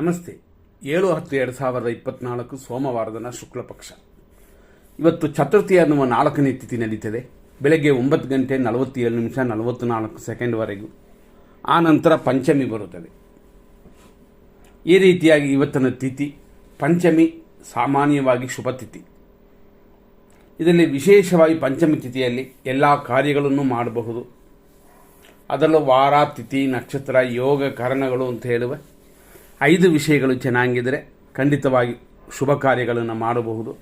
ನಮಸ್ತೆ. ಏಳು ಹತ್ತು ಎರಡು ಸಾವಿರದ ಇಪ್ಪತ್ನಾಲ್ಕು ಸೋಮವಾರದನ ಶುಕ್ಲ ಪಕ್ಷ. ಇವತ್ತು ಚತುರ್ಥಿ ಅನ್ನುವ ನಾಲ್ಕನೇ ತಿಥಿ ನಡೀತದೆ. ಬೆಳಗ್ಗೆ ಒಂಬತ್ತು ಗಂಟೆ ನಲವತ್ತೇಳು ನಿಮಿಷ ನಲವತ್ತು ನಾಲ್ಕು ಸೆಕೆಂಡ್ವರೆಗೂ ಆ ನಂತರ ಪಂಚಮಿ ಬರುತ್ತದೆ. ಈ ರೀತಿಯಾಗಿ ಇವತ್ತಿನ ತಿಥಿ ಪಂಚಮಿ ಸಾಮಾನ್ಯವಾಗಿ ಶುಭ ತಿಥಿ. ಇದರಲ್ಲಿ ವಿಶೇಷವಾಗಿ ಪಂಚಮಿ ತಿಥಿಯಲ್ಲಿ ಎಲ್ಲ ಕಾರ್ಯಗಳನ್ನು ಮಾಡಬಹುದು. ಅದರಲ್ಲೂ ವಾರ ತಿಥಿ ನಕ್ಷತ್ರ, ಯೋಗ, ಕಾರಣಗಳು ಅಂತ ಹೇಳುವ ಐದು ವಿಷಯಗಳು ಚೆನ್ನಾಗಿದ್ದರೆ ಖಂಡಿತವಾಗಿ ಶುಭ ಕಾರ್ಯಗಳನ್ನು ಮಾಡಬಹುದು.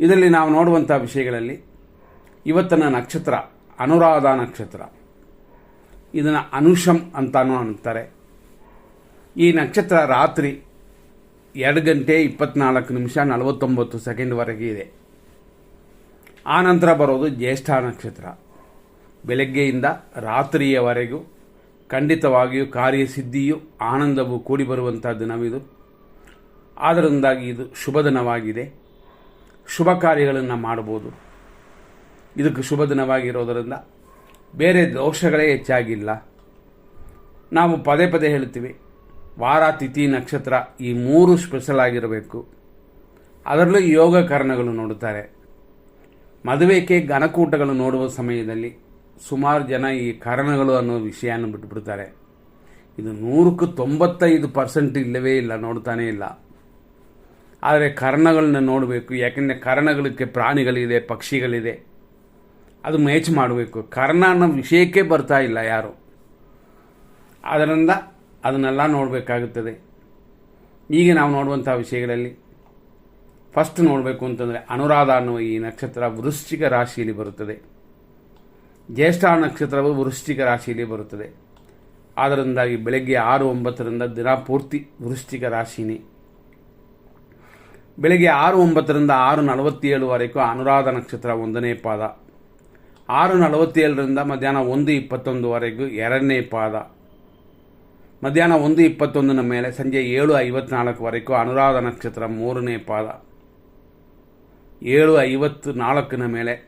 ಇದರಲ್ಲಿ ನಾವು ನೋಡುವಂಥ ವಿಷಯಗಳಲ್ಲಿ ಇವತ್ತಿನ ನಕ್ಷತ್ರ, ಅನುರಾಧ ನಕ್ಷತ್ರ. ಇದನ್ನು ಅನುಷಂ ಅಂತಾನೂ ಅಂತಾರೆ. ಈ ನಕ್ಷತ್ರ ರಾತ್ರಿ ಎರಡು ಗಂಟೆ ಇಪ್ಪತ್ನಾಲ್ಕು ನಿಮಿಷ ನಲವತ್ತೊಂಬತ್ತು ಸೆಕೆಂಡ್ವರೆಗೆ ಇದೆ. ಆನಂತರ ನಂತರ ಬರೋದು ಜ್ಯೇಷ್ಠ ನಕ್ಷತ್ರ. ಬೆಳಗ್ಗೆಯಿಂದ ರಾತ್ರಿಯವರೆಗೂ ಖಂಡಿತವಾಗಿಯೂ ಕಾರ್ಯಸಿದ್ಧಿಯು ಆನಂದವು ಕೂಡಿ ಬರುವಂಥ ದಿನವಿದು ಆದ್ದರಿಂದಾಗಿ ಇದು ಶುಭ ದಿನವಾಗಿದೆ ಶುಭ ಕಾರ್ಯಗಳನ್ನು ಮಾಡಬಹುದು. ಇದಕ್ಕೆ ಶುಭ ದಿನವಾಗಿರೋದರಿಂದ ಬೇರೆ ದೋಷಗಳೇ ಹೆಚ್ಚಾಗಿಲ್ಲ. ನಾವು ಪದೇ ಪದೇ ಹೇಳ್ತೀವಿ, ವಾರ, ತಿಥಿ, ನಕ್ಷತ್ರ ಈ ಮೂರು ಸ್ಪೆಷಲ್ ಆಗಿರಬೇಕು. ಅದರಲ್ಲೂ ಯೋಗ ಕಾರಣಗಳು ನೋಡುತ್ತಾರೆ. ಮದುವೆಗೆ ಘನಕೂಟಗಳು ನೋಡುವ ಸಮಯದಲ್ಲಿ ಸುಮಾರು ಜನ ಈ ಕಾರಣಗಳು ಅನ್ನೋ ವಿಷಯನ ಬಿಟ್ಬಿಡ್ತಾರೆ. ಇದು ನೂರಕ್ಕೆ ತೊಂಬತ್ತೈದು ಪರ್ಸೆಂಟ್ ಇಲ್ಲವೇ ಇಲ್ಲ, ನೋಡ್ತಾನೇ ಇಲ್ಲ. ಆದರೆ ಕರ್ಣಗಳನ್ನ ನೋಡಬೇಕು, ಯಾಕೆಂದರೆ ಕರ್ಣಗಳಿಗೆ ಪ್ರಾಣಿಗಳಿದೆ, ಪಕ್ಷಿಗಳಿದೆ. ಅದು ಮ್ಯಾಚ್ ಮಾಡಬೇಕು. ಕರ್ಣ ಅನ್ನೋ ವಿಷಯಕ್ಕೆ ಬರ್ತಾ ಇಲ್ಲ ಯಾರು. ಅದರಿಂದ ಅದನ್ನೆಲ್ಲ ನೋಡಬೇಕಾಗುತ್ತದೆ. ಈಗ ನಾವು ನೋಡುವಂಥ ವಿಷಯಗಳಲ್ಲಿ ಫಸ್ಟ್ ನೋಡಬೇಕು ಅಂತಂದರೆ ಅನುರಾಧ ಅನ್ನುವ ಈ ನಕ್ಷತ್ರ ವೃಶ್ಚಿಕ ರಾಶಿಯಲ್ಲಿ ಬರುತ್ತದೆ. ಜ್ಯೇಷ್ಠ ನಕ್ಷತ್ರವು ವೃಶ್ಚಿಕ ರಾಶಿಯಲ್ಲಿ ಬರುತ್ತದೆ. ಆದ್ದರಿಂದಾಗಿ ಬೆಳಗ್ಗೆ ಆರು ಒಂಬತ್ತರಿಂದ ದಿನ ಪೂರ್ತಿ ವೃಶ್ಚಿಕ ರಾಶಿನೇ. ಬೆಳಗ್ಗೆ ಆರು ಒಂಬತ್ತರಿಂದ ಆರು ನಲವತ್ತೇಳುವರೆಗೂ ಅನುರಾಧ ನಕ್ಷತ್ರ ಒಂದನೇ ಪಾದ. ಆರು ನಲವತ್ತೇಳರಿಂದ ಮಧ್ಯಾಹ್ನ ಒಂದು ಇಪ್ಪತ್ತೊಂದುವರೆಗೂ ಎರಡನೇ ಪಾದ. ಮಧ್ಯಾಹ್ನ ಒಂದು ಇಪ್ಪತ್ತೊಂದನ ಮೇಲೆ ಸಂಜೆ ಏಳು ಐವತ್ನಾಲ್ಕುವರೆಗೂ ಅನುರಾಧ ನಕ್ಷತ್ರ ಮೂರನೇ ಪಾದ. ಏಳು ಐವತ್ತು ನಾಲ್ಕನ ಮೇಲೆ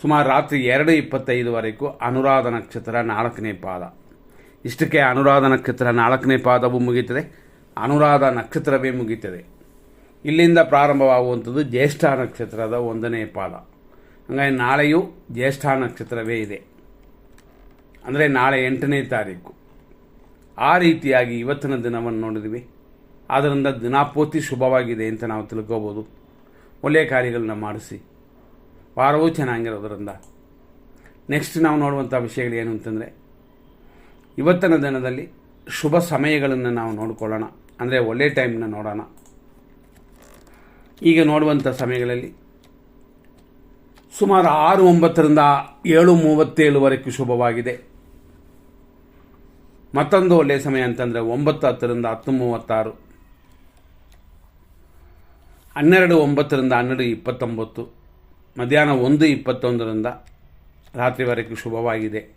ಸುಮಾರು ರಾತ್ರಿ ಎರಡು ಇಪ್ಪತ್ತೈದುವರೆಗೂ ಅನುರಾಧ ನಕ್ಷತ್ರ ನಾಲ್ಕನೇ ಪಾದ. ಇಷ್ಟಕ್ಕೆ ಅನುರಾಧ ನಕ್ಷತ್ರ ನಾಲ್ಕನೇ ಪಾದವು ಮುಗೀತದೆ ಅನುರಾಧ ನಕ್ಷತ್ರವೇ ಮುಗೀತದೆ ಇಲ್ಲಿಂದ ಪ್ರಾರಂಭವಾಗುವಂಥದ್ದು ಜ್ಯೇಷ್ಠ ನಕ್ಷತ್ರದ ಒಂದನೇ ಪಾದ. ಹಾಗಾಗಿ ನಾಳೆಯೂ ಜ್ಯೇಷ್ಠ ನಕ್ಷತ್ರವೇ ಇದೆ. ಅಂದರೆ ನಾಳೆ ಎಂಟನೇ ತಾರೀಕು. ಆ ರೀತಿಯಾಗಿ ಇವತ್ತಿನ ದಿನವನ್ನು ನೋಡಿದ್ವಿ. ಆದ್ದರಿಂದ ದಿನಾಪೂರ್ತಿ ಶುಭವಾಗಿದೆ ಅಂತ ನಾವು ತಿಳ್ಕೋಬೋದು. ಒಳ್ಳೆಯ ಕಾರ್ಯಗಳನ್ನ ಮಾಡಿಸಿ. ವಾರವೂ ಚೆನ್ನಾಗಿರೋದ್ರಿಂದ. ನೆಕ್ಸ್ಟ್ ನಾವು ನೋಡುವಂಥ ವಿಷಯಗಳು ಏನು ಅಂತಂದರೆ, ಇವತ್ತಿನ ದಿನದಲ್ಲಿ ಶುಭ ಸಮಯಗಳನ್ನು ನಾವು ನೋಡಿಕೊಳ್ಳೋಣ. ಅಂದರೆ ಒಳ್ಳೆ ಟೈಮ್ನ ನೋಡೋಣ. ಈಗ ನೋಡುವಂಥ ಸಮಯಗಳಲ್ಲಿ ಸುಮಾರು ಆರು ಒಂಬತ್ತರಿಂದ ಏಳು ಮೂವತ್ತೇಳುವರೆಗೂ ಶುಭವಾಗಿದೆ. ಮತ್ತೊಂದು ಒಳ್ಳೆಯ ಸಮಯ ಅಂತಂದರೆ ಒಂಬತ್ತು ಹತ್ತರಿಂದ ಹತ್ತು ಮೂವತ್ತಾರು. ಹನ್ನೆರಡು ಒಂಬತ್ತರಿಂದ ಹನ್ನೆರಡು ಇಪ್ಪತ್ತೊಂಬತ್ತು. ಮಧ್ಯಾಹ್ನ ಒಂದು ಇಪ್ಪತ್ತೊಂದರಿಂದ ರಾತ್ರಿವರೆಗೂ ಶುಭವಾಗಿದೆ.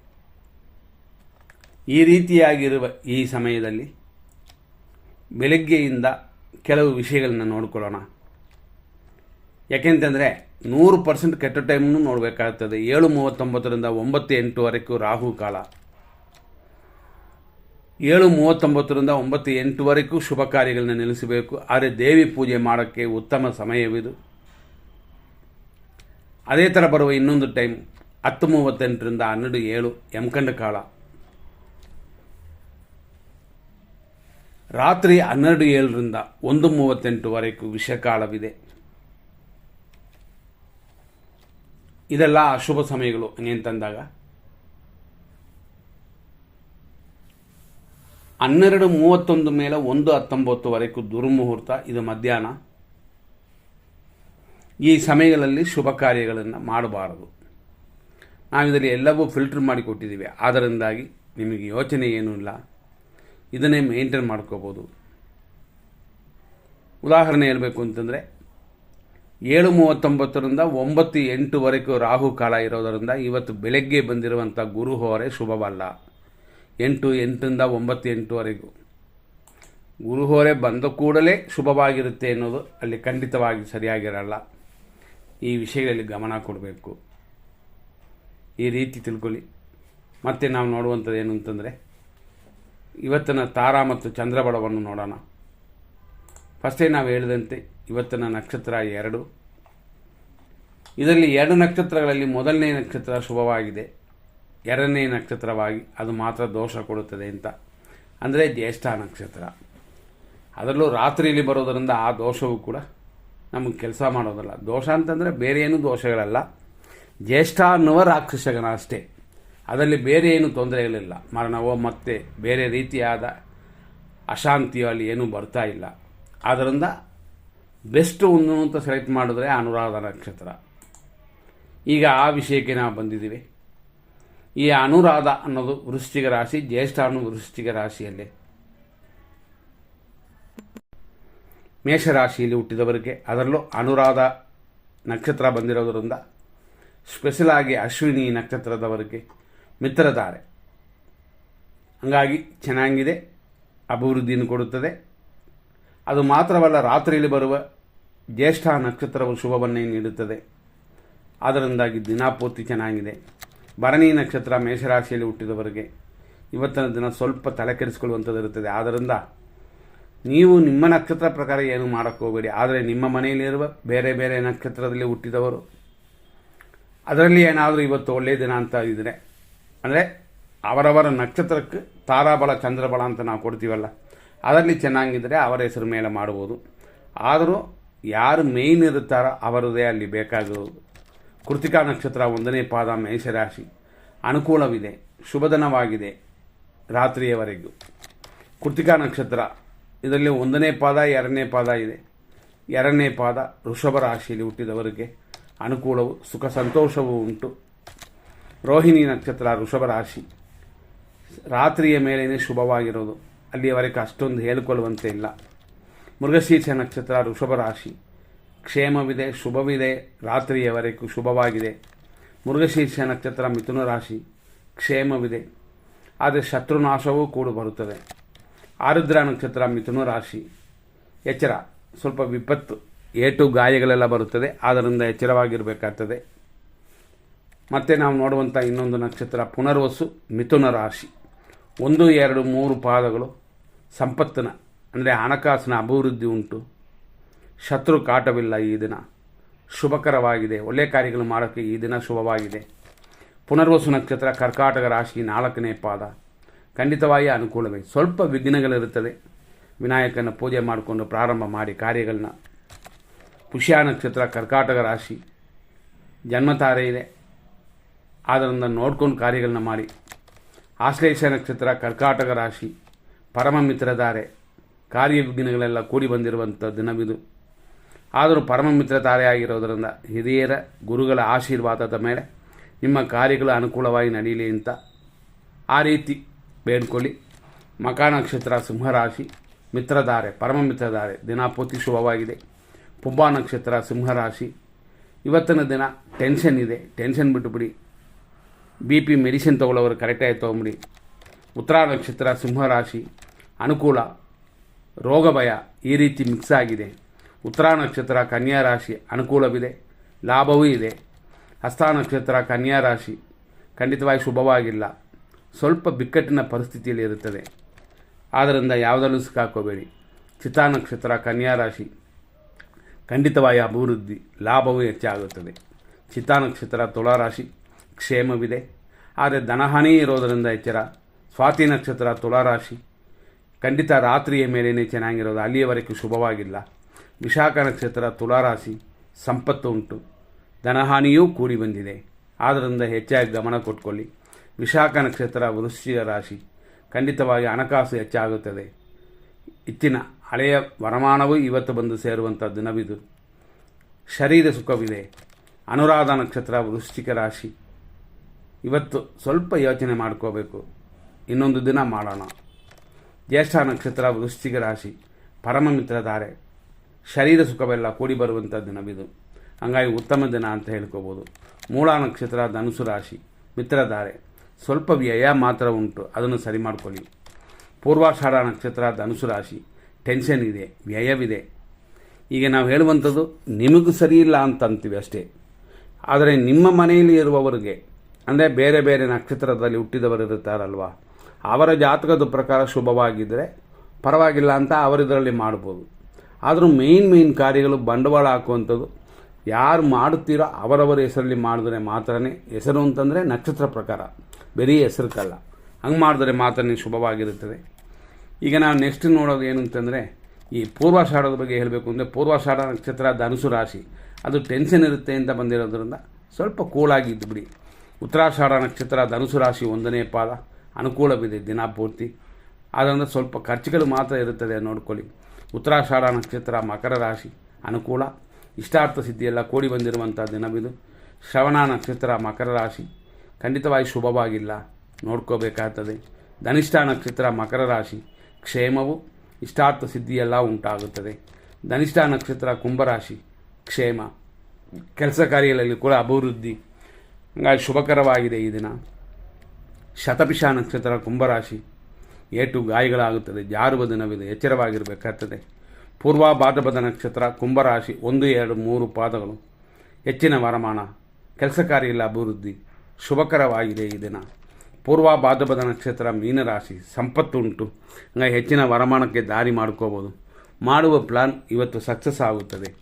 ಈ ರೀತಿಯಾಗಿರುವ ಈ ಸಮಯದಲ್ಲಿ ಬೆಳಗ್ಗೆಯಿಂದ ಕೆಲವು ವಿಷಯಗಳನ್ನು ನೋಡಿಕೊಳ್ಳೋಣ. ಯಾಕೆಂತಂದರೆ ನೂರು ಪರ್ಸೆಂಟ್ ಕೆಟ್ಟ ಟೈಮನ್ನು ನೋಡಬೇಕಾಗ್ತದೆ. ಏಳು ಮೂವತ್ತೊಂಬತ್ತರಿಂದ ಒಂಬತ್ತು ಎಂಟುವರೆಗೂ ರಾಹು ಕಾಲ. ಏಳು ಮೂವತ್ತೊಂಬತ್ತರಿಂದ ಒಂಬತ್ತು ಎಂಟುವರೆಗೂ ಶುಭ ಕಾರ್ಯಗಳನ್ನು ನಿಲ್ಲಿಸಬೇಕು. ಆದರೆ ದೇವಿ ಪೂಜೆ ಮಾಡೋಕ್ಕೆ ಉತ್ತಮ ಸಮಯವಿದು. ಅದೇ ಥರ ಬರುವ ಇನ್ನೊಂದು ಟೈಮ್ ಹತ್ತು ಮೂವತ್ತೆಂಟರಿಂದ ಹನ್ನೆರಡು ಏಳು ಎಂಕಂಡ ಕಾಲ ರಾತ್ರಿ ಹನ್ನೆರಡು ಏಳರಿಂದ ಒಂದು ಮೂವತ್ತೆಂಟುವರೆಗೂ ವಿಷಕಾಲವಿದೆ ಇದೆಲ್ಲ ಅಶುಭ ಸಮಯಗಳು. ಅಂತಂದಾಗ ಹನ್ನೆರಡು ಮೂವತ್ತೊಂದು ಮೇಲೆ ಒಂದು ಹತ್ತೊಂಬತ್ತುವರೆಗೂ ದುರ್ಮುಹೂರ್ತ, ಇದು ಮಧ್ಯಾಹ್ನ. ಈ ಸಮಯಗಳಲ್ಲಿ ಶುಭ ಕಾರ್ಯಗಳನ್ನು ಮಾಡಬಾರದು. ನಾವು ಇದರಲ್ಲಿ ಎಲ್ಲವೂ ಫಿಲ್ಟರ್ ಮಾಡಿ ಕೊಟ್ಟಿದ್ದೀವಿ. ಆದ್ದರಿಂದಾಗಿ ನಿಮಗೆ ಯೋಚನೆ ಏನೂ ಇಲ್ಲ. ಇದನ್ನೇ ಮೇಂಟೈನ್ ಮಾಡ್ಕೋಬೋದು. ಉದಾಹರಣೆ ಹೇಳಬೇಕು ಅಂತಂದರೆ ಏಳು ಮೂವತ್ತೊಂಬತ್ತರಿಂದ ಒಂಬತ್ತು ಎಂಟುವರೆಗೂ ರಾಹು ಕಾಲ ಇರೋದರಿಂದ ಇವತ್ತು ಬೆಳಗ್ಗೆ ಬಂದಿರುವಂಥ ಗುರು ಹೋರೆ ಶುಭವಲ್ಲ. ಎಂಟು ಎಂಟರಿಂದ ಒಂಬತ್ತು ಎಂಟುವರೆಗೂ. ಗುರುಹೋರೆ ಬಂದ ಕೂಡಲೇ ಶುಭವಾಗಿರುತ್ತೆ ಅನ್ನೋದು ಅಲ್ಲಿ ಖಂಡಿತವಾಗಿ ಸರಿಯಾಗಿರಲ್ಲ. ಈ ವಿಷಯಗಳಲ್ಲಿ ಗಮನ ಕೊಡಬೇಕು. ಈ ರೀತಿ ತಿಳ್ಕೊಳ್ಳಿ. ಮತ್ತೆ ನಾವು ನೋಡುವಂಥದ್ದು ಏನು ಅಂತಂದರೆ, ಇವತ್ತಿನ ತಾರಾ ಮತ್ತು ಚಂದ್ರಬಳವನ್ನು ನೋಡೋಣ. ಫಸ್ಟೇ ನಾವು ಹೇಳಿದಂತೆ ಇವತ್ತಿನ ನಕ್ಷತ್ರ ಎರಡು. ಇದರಲ್ಲಿ ಎರಡು ನಕ್ಷತ್ರಗಳಲ್ಲಿ ಮೊದಲನೇ ನಕ್ಷತ್ರ ಶುಭವಾಗಿದೆ. ಎರಡನೇ ನಕ್ಷತ್ರವಾಗಿ ಅದು ಮಾತ್ರ ದೋಷ ಕೊಡುತ್ತದೆ ಅಂತ. ಅಂದರೆ ಜ್ಯೇಷ್ಠ ನಕ್ಷತ್ರ. ಅದರಲ್ಲೂ ರಾತ್ರಿಯಲ್ಲಿ ಬರೋದರಿಂದ ಆ ದೋಷವೂ ಕೂಡ ನಮಗೆ ಕೆಲಸ ಮಾಡೋದಲ್ಲ. ದೋಷ ಅಂತಂದರೆ ಬೇರೆ ಏನೂ ದೋಷಗಳಲ್ಲ. ಜ್ಯೇಷ್ಠ ಅನ್ನುವ ರಾಕ್ಷಸಗನ ಅಷ್ಟೇ ಅದರಲ್ಲಿ ಬೇರೆ ಏನು ತೊಂದರೆಗಳಿಲ್ಲ. ಮರಣವೋ ಮತ್ತೆ ಬೇರೆ ರೀತಿಯಾದ ಅಶಾಂತಿಯೋ ಅಲ್ಲಿ ಏನೂ ಬರ್ತಾ ಇಲ್ಲ. ಆದ್ದರಿಂದ ಬೆಸ್ಟ್ ಒಂದು ಅಂತ ಸೆಲೆಕ್ಟ್ ಮಾಡಿದ್ರೆ ಅನುರಾಧ ನಕ್ಷತ್ರ. ಈಗ ಆ ವಿಷಯಕ್ಕೆ ನಾವು ಬಂದಿದ್ದೀವಿ. ಈ ಅನುರಾಧ ಅನ್ನೋದು ವೃಶ್ಚಿಕ ರಾಶಿ ಜ್ಯೇಷ್ಠ ಅನ್ನೋ ವೃಶ್ಚಿಕ ರಾಶಿಯಲ್ಲೇ. ಮೇಷರಾಶಿಯಲ್ಲಿ ಹುಟ್ಟಿದವರಿಗೆ ಅದರಲ್ಲೂ ಅನುರಾಧ ನಕ್ಷತ್ರ ಬಂದಿರೋದರಿಂದ ಸ್ಪೆಷಲ್ ಆಗಿ ಅಶ್ವಿನಿ ನಕ್ಷತ್ರದವರಿಗೆ ಮಿತ್ರಧಾರೆ. ಹಂಗಾಗಿ ಚೆನ್ನಾಗಿದೆ, ಅಭಿವೃದ್ಧಿಯನ್ನು ಕೊಡುತ್ತದೆ. ಅದು ಮಾತ್ರವಲ್ಲ, ರಾತ್ರಿಯಲ್ಲಿ ಬರುವ ಜ್ಯೇಷ್ಠ ನಕ್ಷತ್ರವು ಶುಭವನ್ನೇ ನೀಡುತ್ತದೆ. ಅದರಿಂದಾಗಿ ದಿನಾಪೂರ್ತಿ ಚೆನ್ನಾಗಿದೆ. ಭರಣಿ ನಕ್ಷತ್ರ ಮೇಷರಾಶಿಯಲ್ಲಿ ಹುಟ್ಟಿದವರಿಗೆ ಇವತ್ತಿನ ದಿನ ಸ್ವಲ್ಪ ತಲೆ ಕೆಡಿಸ್ಕೊಳ್ಳುವಂಥದ್ದು ಇರುತ್ತದೆ. ಆದ್ದರಿಂದ ನೀವು ನಿಮ್ಮ ನಕ್ಷತ್ರ ಪ್ರಕಾರ ಏನು ಮಾಡೋಕ್ಕೆ ಹೋಗಬೇಡಿ. ಆದರೆ ನಿಮ್ಮ ಮನೆಯಲ್ಲಿರುವ ಬೇರೆ ಬೇರೆ ನಕ್ಷತ್ರದಲ್ಲಿ ಹುಟ್ಟಿದವರು, ಅದರಲ್ಲಿ ಏನಾದರೂ ಇವತ್ತು ಒಳ್ಳೆಯ ದಿನ ಅಂತ ಇದ್ದರೆ ಅಂದರೆ ಅವರವರ ನಕ್ಷತ್ರಕ್ಕೆ ತಾರಾಬಲ, ಚಂದ್ರಬಲ ಅಂತ ನಾವು ಕೊಡ್ತೀವಲ್ಲ, ಅದರಲ್ಲಿ ಚೆನ್ನಾಗಿದ್ದರೆ ಅವರ ಹೆಸರು ಮೇಲೆ ಮಾಡ್ಬೋದು. ಆದರೂ ಯಾರು ಮೇಯ್ನ್ ಇರುತ್ತಾರೋ ಅವರದೇ ಅಲ್ಲಿ ಬೇಕಾಗಿರೋದು. ಕೃತಿಕಾ ನಕ್ಷತ್ರ ಒಂದನೇ ಪಾದ ಮೇಷರಾಶಿ. ಅನುಕೂಲವಿದೆ ಶುಭದನವಾಗಿದೆ ರಾತ್ರಿಯವರೆಗೂ. ಕೃತಿಕಾ ನಕ್ಷತ್ರ ಇದರಲ್ಲಿ ಒಂದನೇ ಪಾದ, ಎರಡನೇ ಪಾದ ಇದೆ. ಎರಡನೇ ಪಾದ ವೃಷಭ ರಾಶಿಯಲ್ಲಿ ಹುಟ್ಟಿದವರಿಗೆ ಅನುಕೂಲವು, ಸುಖ ಸಂತೋಷವೂ ಉಂಟು. ರೋಹಿಣಿ ನಕ್ಷತ್ರ ವೃಷಭ ರಾಶಿ. ರಾತ್ರಿಯ ಮೇಲೇ ಶುಭವಾಗಿರೋದು. ಅಲ್ಲಿಯವರೆಗೆ ಅಷ್ಟೊಂದು ಹೇಳಿಕೊಳ್ಳುವಂತೆ ಇಲ್ಲ. ಮೃಗಶೀರ್ಷ ನಕ್ಷತ್ರ ವೃಷಭ ರಾಶಿ. ಕ್ಷೇಮವಿದೆ, ಶುಭವಿದೆ, ರಾತ್ರಿಯವರೆಗೂ ಶುಭವಾಗಿದೆ. ಮೃಗಶೀರ್ಷ ನಕ್ಷತ್ರ ಮಿಥುನ ರಾಶಿ. ಕ್ಷೇಮವಿದೆ. ಆದರೆ ಶತ್ರುನಾಶವೂ ಕೂಡ ಬರುತ್ತದೆ ಆರುದ್ರ ನಕ್ಷತ್ರ ಮಿಥುನ ರಾಶಿ. ಎಚ್ಚರ. ಸ್ವಲ್ಪ ವಿಪತ್ತು, ಏಟು ಗಾಯಗಳೆಲ್ಲ ಬರುತ್ತದೆ. ಆದ್ದರಿಂದ ಎಚ್ಚರವಾಗಿರಬೇಕಾಗ್ತದೆ. ಮತ್ತೆ ನಾವು ನೋಡುವಂಥ ಇನ್ನೊಂದು ನಕ್ಷತ್ರ ಪುನರ್ವಸು, ಮಿಥುನ ರಾಶಿ. ಒಂದು, ಎರಡು, ಮೂರು ಪಾದಗಳು ಸಂಪತ್ತಿನ, ಅಂದರೆ ಹಣಕಾಸಿನ ಅಭಿವೃದ್ಧಿ ಉಂಟು. ಶತ್ರು ಕಾಟವಿಲ್ಲ ಈ ದಿನ. ಶುಭಕರವಾಗಿದೆ. ಒಳ್ಳೆಯ ಕಾರ್ಯಗಳು ಮಾಡೋಕ್ಕೆ ಈ ದಿನ ಶುಭವಾಗಿದೆ. ಪುನರ್ವಸು ನಕ್ಷತ್ರ ಕರ್ಕಾಟಕ ರಾಶಿ ನಾಲ್ಕನೇ ಪಾದ. ಖಂಡಿತವಾಗಿ ಅನುಕೂಲವೇ. ಸ್ವಲ್ಪ ವಿಘ್ನಗಳಿರುತ್ತದೆ. ವಿನಾಯಕನ ಪೂಜೆ ಮಾಡಿಕೊಂಡು ಪ್ರಾರಂಭ ಮಾಡಿ ಕಾರ್ಯಗಳನ್ನ. ಪುಷ್ಯ ನಕ್ಷತ್ರ, ಕರ್ಕಾಟಕ ರಾಶಿ ಜನ್ಮತಾರೆ ಇದೆ. ಆದ್ದರಿಂದ ನೋಡ್ಕೊಂಡು ಕಾರ್ಯಗಳನ್ನ ಮಾಡಿ. ಆಶ್ಲೇಷ ನಕ್ಷತ್ರ, ಕರ್ಕಾಟಕ ರಾಶಿ, ಪರಮ ಮಿತ್ರಧಾರೆ ಕಾರ್ಯ ವಿಘ್ನಗಳೆಲ್ಲ ಕೂಡಿ ಬಂದಿರುವಂಥ ದಿನವಿದು. ಆದರೂ ಪರಮ ಮಿತ್ರ ಆಗಿರೋದರಿಂದ ಹಿರಿಯರ, ಗುರುಗಳ ಆಶೀರ್ವಾದದ ಮೇಲೆ ನಿಮ್ಮ ಕಾರ್ಯಗಳು ಅನುಕೂಲವಾಗಿ ನಡೆಯಲಿ ಅಂತ ಆ ರೀತಿ ಬೇಡ್ಕೊಳ್ಳಿ. ಮಕ ನಕ್ಷತ್ರ ಸಿಂಹರಾಶಿ, ಮಿತ್ರಧಾರೆ, ಪರಮ ಮಿತ್ರಧಾರೆ, ದಿನಾಪೂರ್ತಿ ಶುಭವಾಗಿದೆ. ಪುಂಬ ನಕ್ಷತ್ರ ಸಿಂಹರಾಶಿ, ಇವತ್ತಿನ ದಿನ ಟೆನ್ಷನ್ ಇದೆ. ಟೆನ್ಷನ್ ಬಿಟ್ಟುಬಿಡಿ ಬಿ ಪಿ ಮೆಡಿಸಿನ್ ತೊಗೊಳ್ಳೋರು ಕರೆಕ್ಟಾಗಿ ತೊಗೊಂಬಿಡಿ. ಉತ್ತರ ನಕ್ಷತ್ರ ಸಿಂಹರಾಶಿ, ಅನುಕೂಲ, ರೋಗ ಭಯ ಈ ರೀತಿ ಮಿಕ್ಸ್ ಆಗಿದೆ. ಉತ್ತರ ನಕ್ಷತ್ರ ಕನ್ಯಾ ರಾಶಿ, ಅನುಕೂಲವಿದೆ. ಲಾಭವೂ ಇದೆ. ಹಸ್ತ ನಕ್ಷತ್ರ ಕನ್ಯಾ ರಾಶಿ, ಖಂಡಿತವಾಗಿ ಶುಭವಾಗಿಲ್ಲ. ಸ್ವಲ್ಪ ಬಿಕ್ಕಟ್ಟಿನ ಪರಿಸ್ಥಿತಿಯಲ್ಲಿ ಇರುತ್ತದೆ. ಆದ್ದರಿಂದ ಯಾವುದರಲ್ಲೂ ಸಿಕ್ಕಾಕೋಬೇಡಿ. ಚಿತಾ ನಕ್ಷತ್ರ, ಕನ್ಯಾ ರಾಶಿ. ಖಂಡಿತವಾಗಿ ಅಭಿವೃದ್ಧಿ, ಲಾಭವೂ ಹೆಚ್ಚಾಗುತ್ತದೆ. ಚಿತಾ ನಕ್ಷತ್ರ ತುಲಾರಾಶಿ ಕ್ಷೇಮವಿದೆ. ಆದರೆ ಧನಹಾನಿ ಇರೋದರಿಂದ ಎಚ್ಚರ. ಸ್ವಾತಿ ನಕ್ಷತ್ರ ತುಲಾರಾಶಿ ಖಂಡಿತ ರಾತ್ರಿಯ ಮೇಲೇ ಚೆನ್ನಾಗಿರೋದು, ಅಲ್ಲಿಯವರೆಗೂ ಶುಭವಾಗಿಲ್ಲ. ವಿಶಾಖ ನಕ್ಷತ್ರ ತುಲಾರಾಶಿ ಸಂಪತ್ತು ಉಂಟು. ಧನಹಾನಿಯೂ ಕೂಡಿ ಬಂದಿದೆ. ಆದ್ದರಿಂದ ಹೆಚ್ಚಾಗಿ ಗಮನ ಕೊಟ್ಕೊಳ್ಳಿ. ವಿಶಾಖ ನಕ್ಷತ್ರ ವೃಶ್ಚಿಕ ರಾಶಿ. ಖಂಡಿತವಾಗಿ ಹಣಕಾಸು ಹೆಚ್ಚಾಗುತ್ತದೆ. ಇತ್ತಿನ ಹಳೆಯ ವರಮಾನವೂ ಇವತ್ತು ಬಂದು ಸೇರುವಂಥ ದಿನವಿದು. ಶರೀರ ಸುಖವಿದೆ. ಅನುರಾಧ ನಕ್ಷತ್ರ ವೃಶ್ಚಿಕ ರಾಶಿ. ಇವತ್ತು ಸ್ವಲ್ಪ ಯೋಚನೆ ಮಾಡ್ಕೋಬೇಕು. ಇನ್ನೊಂದು ದಿನ ಮಾಡೋಣ. ಜ್ಯೇಷ್ಠ ನಕ್ಷತ್ರ ವೃಶ್ಚಿಕ ರಾಶಿ. ಪರಮ ಮಿತ್ರಧಾರೆ. ಶರೀರ ಸುಖವೆಲ್ಲ ಕೂಡಿ ಬರುವಂಥ ದಿನವಿದು. ಹಂಗಾಗಿ ಉತ್ತಮ ದಿನ ಅಂತ ಹೇಳ್ಕೋಬೋದು. ಮೂಲ ನಕ್ಷತ್ರ ಧನುಸು ರಾಶಿ. ಮಿತ್ರಧಾರೆ. ಸ್ವಲ್ಪ ವ್ಯಯ ಮಾತ್ರ ಉಂಟು. ಅದನ್ನು ಸರಿ ಮಾಡ್ಕೊಳ್ಳಿ. ಪೂರ್ವಾಷಾಢ ನಕ್ಷತ್ರ ಧನುಸು ರಾಶಿ. ಟೆನ್ಷನ್ ಇದೆ, ವ್ಯಯವಿದೆ. ಈಗ ನಾವು ಹೇಳುವಂಥದ್ದು, ನಿಮಗೂ ಸರಿ ಇಲ್ಲ ಅಂತ ಅಂತೀವಿ ಅಷ್ಟೇ. ಆದರೆ ನಿಮ್ಮ ಮನೆಯಲ್ಲಿ ಇರುವವರಿಗೆ, ಅಂದರೆ ಬೇರೆ ಬೇರೆ ನಕ್ಷತ್ರದಲ್ಲಿ ಹುಟ್ಟಿದವರು ಇರುತ್ತಾರಲ್ವ ಅವರ ಜಾತಕದ ಪ್ರಕಾರ ಶುಭವಾಗಿದ್ದರೆ ಪರವಾಗಿಲ್ಲ ಅಂತ ಅವರಿದರಲ್ಲಿ ಮಾಡ್ಬೋದು. ಆದರೂ ಮೇಯ್ನ್ ಮೇಯ್ನ್ ಕಾರ್ಯಗಳು ಬಂಡವಾಳ ಹಾಕುವಂಥದ್ದು, ಯಾರು ಮಾಡುತ್ತೀರೋ ಅವರವರ ಹೆಸರಲ್ಲಿ ಮಾಡಿದ್ರೆ ಮಾತ್ರನೇ. ಹೆಸರು ಅಂತಂದರೆ ನಕ್ಷತ್ರ ಪ್ರಕಾರ. ಬರೀ ಹೆಸರುಕ್ಕಲ್ಲ. ಹಂಗೆ ಮಾಡಿದ್ರೆ ಮಾತ್ರ ನೀವು ಶುಭವಾಗಿರುತ್ತದೆ. ಈಗ ನಾವು ನೆಕ್ಸ್ಟ್ ನೋಡೋದು ಏನು ಅಂತಂದರೆ, ಈ ಪೂರ್ವಾಷಾಢದ ಬಗ್ಗೆ ಹೇಳಬೇಕು ಅಂದರೆ, ಪೂರ್ವಾಷಾಢ ನಕ್ಷತ್ರ ಧನುಸು ರಾಶಿ. ಅದು ಟೆನ್ಷನ್ ಇರುತ್ತೆ ಅಂತ ಬಂದಿರೋದ್ರಿಂದ ಸ್ವಲ್ಪ ಕೂಲಾಗಿದ್ದು ಬಿಡಿ. ಉತ್ತರಾಷಾಢ ನಕ್ಷತ್ರ ಧನುಸು ರಾಶಿ ಒಂದನೇ ಪಾದ ಅನುಕೂಲವಿದೆ ದಿನ ಪೂರ್ತಿ. ಆದ್ದರಿಂದ ಸ್ವಲ್ಪ ಖರ್ಚುಗಳು ಮಾತ್ರ ಇರುತ್ತದೆ ನೋಡ್ಕೊಳ್ಳಿ. ಉತ್ತರಾಷಾಢ ನಕ್ಷತ್ರ ಮಕರ ರಾಶಿ, ಅನುಕೂಲ. ಇಷ್ಟಾರ್ಥ ಸಿದ್ಧಿಯೆಲ್ಲ ಕೂಡಿ ಬಂದಿರುವಂಥ ದಿನವಿದು ಶ್ರವಣ ನಕ್ಷತ್ರ ಮಕರ ರಾಶಿ ಖಂಡಿತವಾಗಿ ಶುಭವಾಗಿಲ್ಲ. ನೋಡ್ಕೋಬೇಕಾಗ್ತದೆ. ಧನಿಷ್ಠ ನಕ್ಷತ್ರ ಮಕರ ರಾಶಿ. ಕ್ಷೇಮವು ಇಷ್ಟಾರ್ಥ ಸಿದ್ಧಿಯೆಲ್ಲ ಉಂಟಾಗುತ್ತದೆ. ಧನಿಷ್ಠ ನಕ್ಷತ್ರ ಕುಂಭರಾಶಿ ಕ್ಷೇಮ. ಕೆಲಸ ಕಾರ್ಯಗಳಲ್ಲಿ ಕೂಡ ಅಭಿವೃದ್ಧಿ. ಹಂಗಾಗಿ ಶುಭಕರವಾಗಿದೆ ಈ ದಿನ. ಶತಪಿಷ ನಕ್ಷತ್ರ ಕುಂಭರಾಶಿ ಏಟು ಗಾಯಗಳಾಗುತ್ತದೆ. ಜಾರುವ ದಿನವಿದೆ. ಎಚ್ಚರವಾಗಿರಬೇಕಾಗ್ತದೆ. ಪೂರ್ವ ಭಾದ್ರಪದ ನಕ್ಷತ್ರ ಕುಂಭರಾಶಿ ಒಂದು, ಎರಡು, ಮೂರು ಪಾದಗಳು. ಹೆಚ್ಚಿನ ವರಮಾನ. ಕೆಲಸ ಕಾರ್ಯಗಳ ಅಭಿವೃದ್ಧಿ. ಶುಭಕರವಾಗಿದೆ ಈ ದಿನ. ಪೂರ್ವ ಭಾದ್ರಪದ ನಕ್ಷತ್ರ ಮೀನರಾಶಿ ಸಂಪತ್ತು ಉಂಟು ಹಂಗಾಗಿ ಹೆಚ್ಚಿನ ವರಮಾನಕ್ಕೆ ದಾರಿ ಮಾಡ್ಕೋಬೋದು. ಮಾಡುವ ಪ್ಲಾನ್ ಇವತ್ತು ಸಕ್ಸಸ್ ಆಗುತ್ತದೆ.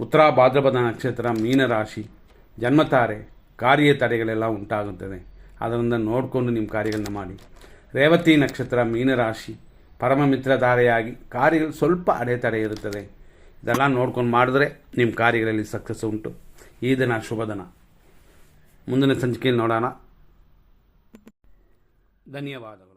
ಉತ್ತರ ಭಾದ್ರಪದ ನಕ್ಷತ್ರ ಮೀನರಾಶಿ, ಜನ್ಮತಾರೆ ಕಾರ್ಯ ತಡೆಗಳೆಲ್ಲ ಉಂಟಾಗುತ್ತದೆ. ಅದರಿಂದ ನೋಡಿಕೊಂಡು ನಿಮ್ಮ ಕಾರ್ಯಗಳನ್ನ ಮಾಡಿ. ರೇವತಿ ನಕ್ಷತ್ರ ಮೀನರಾಶಿ, ಪರಮ ಮಿತ್ರಧಾರೆಯಾಗಿ ಕಾರ್ಯಗಳು ಸ್ವಲ್ಪ ಅಡೆತಡೆ ಇರುತ್ತದೆ. ಇದೆಲ್ಲ ನೋಡ್ಕೊಂಡು ಮಾಡಿದ್ರೆ ನಿಮ್ಮ ಕಾರ್ಯಗಳಲ್ಲಿ ಸಕ್ಸಸ್ ಉಂಟು. ಈ ದಿನ ಶುಭ ಮುಂದಿನ ಸಂಚಿಕೆಯಲ್ಲಿ ನೋಡೋಣ. ಧನ್ಯವಾದಗಳು.